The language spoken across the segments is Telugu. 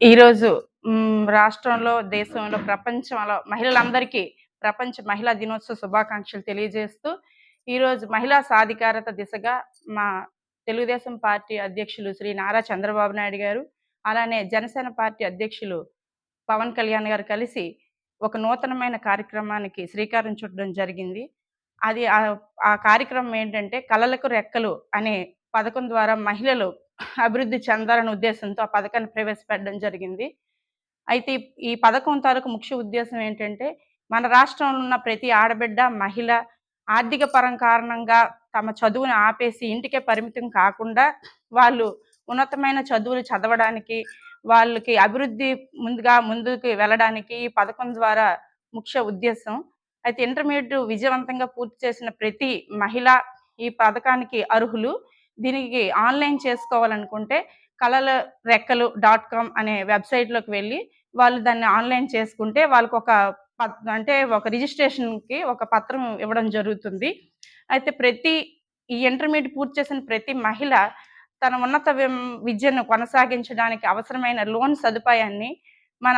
ఈరోజు రాష్ట్రంలో దేశంలో ప్రపంచంలో మహిళలందరికీ ప్రపంచ మహిళా దినోత్సవ శుభాకాంక్షలు తెలియజేస్తూ ఈరోజు మహిళా సాధికారత దిశగా మా తెలుగుదేశం పార్టీ అధ్యక్షులు శ్రీ నారా చంద్రబాబు నాయుడు గారు అలానే జనసేన పార్టీ అధ్యక్షులు పవన్ కళ్యాణ్ గారు కలిసి ఒక నూతనమైన కార్యక్రమానికి శ్రీకారం చుట్టడం జరిగింది. అది ఆ కార్యక్రమం ఏంటంటే కళలకు రెక్కలు అనే పథకం ద్వారా మహిళలు అభివృద్ధి చెందాలనే ఉద్దేశంతో ఆ పథకాన్ని ప్రవేశపెట్టడం జరిగింది. అయితే ఈ- పథకం తాలూకు ముఖ్య ఉద్దేశం ఏంటంటే మన రాష్ట్రంలో ఉన్న ప్రతి ఆడబిడ్డ మహిళ ఆర్థిక పరం కారణంగా తమ చదువుని ఆపేసి ఇంటికే పరిమితం కాకుండా వాళ్ళు ఉన్నతమైన చదువులు చదవడానికి వాళ్ళకి అభివృద్ధి ముందుగా ముందుకు వెళ్ళడానికి ఈ పథకం ద్వారా ముఖ్య ఉద్దేశం. అయితే ఇంటర్మీడియట్ విజయవంతంగా పూర్తి చేసిన ప్రతి మహిళ ఈ పథకానికి అర్హులు. దీనికి ఆన్లైన్ చేసుకోవాలనుకుంటే కళల రెక్కలు డాట్ కామ్ అనే వెబ్సైట్లోకి వెళ్ళి వాళ్ళు దాన్ని ఆన్లైన్ చేసుకుంటే వాళ్ళకు ఒక అంటే ఒక రిజిస్ట్రేషన్కి ఒక పత్రం ఇవ్వడం జరుగుతుంది. అయితే ప్రతి ఈ ఇంటర్మీడియట్ పూర్తి చేసిన ప్రతి మహిళ తన ఉన్నత విద్యను కొనసాగించడానికి అవసరమైన లోన్ సదుపాయాన్ని మన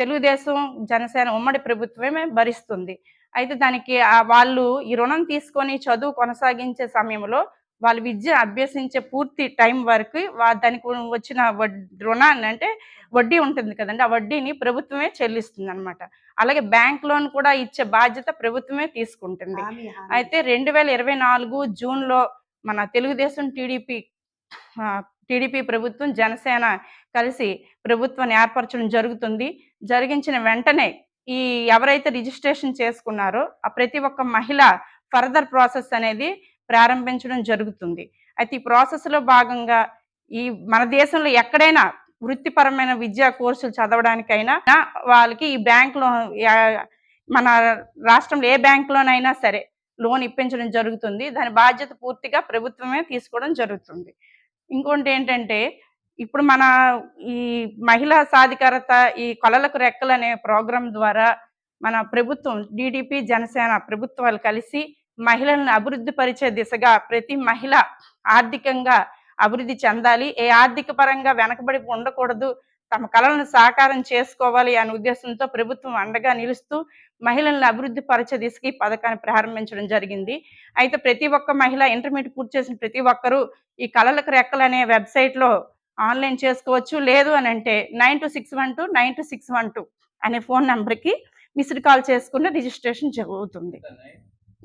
తెలుగుదేశం జనసేన ఉమ్మడి ప్రభుత్వమే భరిస్తుంది. అయితే దానికి వాళ్ళు ఈ రుణం తీసుకొని చదువు కొనసాగించే సమయంలో వాళ్ళు విద్య అభ్యసించే పూర్తి టైం వరకు దానికి వచ్చిన రుణాన్ని అంటే వడ్డీ ఉంటుంది కదండి. ఆ వడ్డీని ప్రభుత్వమే చెల్లిస్తుంది అనమాట అలాగే బ్యాంక్ లోన్ కూడా ఇచ్చే బాధ్యత ప్రభుత్వమే తీసుకుంటుంది. అయితే రెండు వేల ఇరవై నాలుగు జూన్లో మన తెలుగుదేశం టీడీపీ టీడీపీ ప్రభుత్వం జనసేన కలిసి ప్రభుత్వాన్ని ఏర్పరచడం జరుగుతుంది. జరిగించిన వెంటనే ఈ ఎవరైతే రిజిస్ట్రేషన్ చేసుకున్నారో ఆ ప్రతి ఒక్క మహిళ ఫర్దర్ ప్రాసెస్ అనేది ప్రారంభించడం జరుగుతుంది. అయితే ఈ ప్రాసెస్లో భాగంగా ఈ మన దేశంలో ఎక్కడైనా వృత్తిపరమైన విద్యా కోర్సులు చదవడానికైనా వాళ్ళకి ఈ బ్యాంకులో మన రాష్ట్రంలో ఏ బ్యాంకులోనైనా సరే లోన్ ఇప్పించడం జరుగుతుంది. దాని బాధ్యత పూర్తిగా ప్రభుత్వమే తీసుకోవడం జరుగుతుంది. ఇంకోటి ఏంటంటే ఇప్పుడు మన ఈ మహిళా సాధికారత ఈ కళలకు రెక్కలు అనే ప్రోగ్రాం ద్వారా మన ప్రభుత్వం టీడీపీ జనసేన ప్రభుత్వాలు కలిసి మహిళలను అభివృద్ధి పరిచే దిశగా ప్రతి మహిళ ఆర్థికంగా అభివృద్ధి చెందాలి. ఏ ఆర్థిక పరంగా వెనకబడి ఉండకూడదు. తమ కళలను సాకారం చేసుకోవాలి అనే ఉద్దేశంతో ప్రభుత్వం అండగా నిలుస్తూ మహిళలను అభివృద్ధి పరిచే దిశకి ఈ పథకాన్ని ప్రారంభించడం జరిగింది. అయితే ప్రతి ఒక్క మహిళ ఇంటర్మీడియట్ పూర్తి చేసిన ప్రతి ఒక్కరూ ఈ కళలకు రెక్కలు అనే వెబ్సైట్లో ఆన్లైన్ చేసుకోవచ్చు. లేదు అని అంటే nine two six one two nine two six one two అనే ఫోన్ నెంబర్కి మిస్డ్ కాల్ చేసుకుంటే రిజిస్ట్రేషన్ జరుగుతుంది.